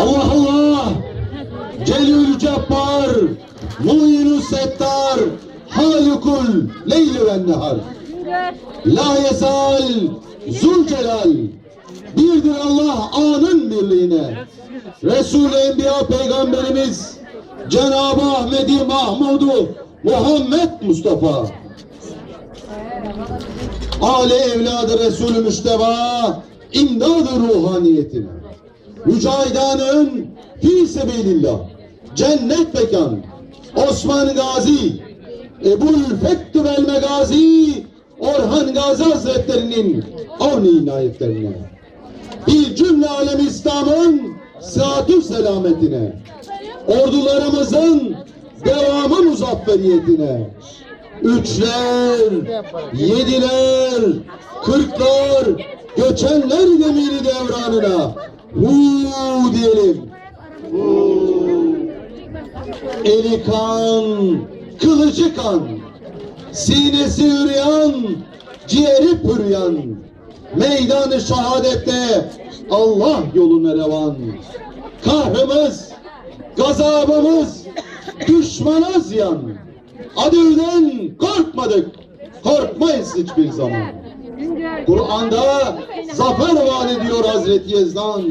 Allah Allah. Celil Cebbar Mu'inu Settar Halikul Leyli ve Nehar. La yesal Zülcelal. Birdir Allah anın birliğine. Resul-i Enbiya Peygamberimiz Cenab-ı Ahmedi Mahmudu Muhammed Mustafa. Ale evladı Resulü Müşteba imdadı ruhaniyetine Mücahidanın fi sebilillah. Cennet mekan Osman Gazi Ebul Fettü vel Megazi Orhan Gazi Hazretlerinin avni inayetlerine. Bir cümle alem İslam'ın sıhhatü selametine. Ordularımızın devamı muzafferiyetine. Üçler, yediler, kırklar, göçenler demiri devranına hu diyelim. Eli kan, kılıcı kan, sinesi üryan, ciğeri püryan, meydanı şehadette Allah yoluna revan. Kahrımız, gazabımız, düşmana ziyan. Adilden korkmadık, korkmayız hiçbir zaman. Kur'an'da zafer ediyor Hazreti Yezdan.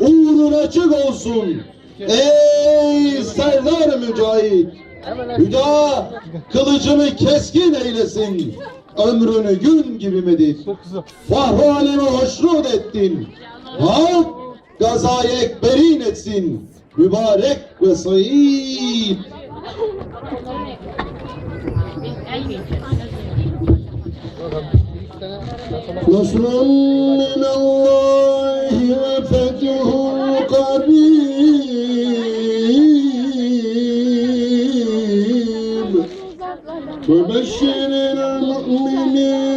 Uğrun açık olsun ey serdar mücahit. Hüda kılıcını keskin eylesin. Ömrünü gün gibi medit. Fahru alemi hoşnut ettin. Hak gazayı ekberin etsin. Mübarek ve sayit. نصر من الله وبشر المؤمنين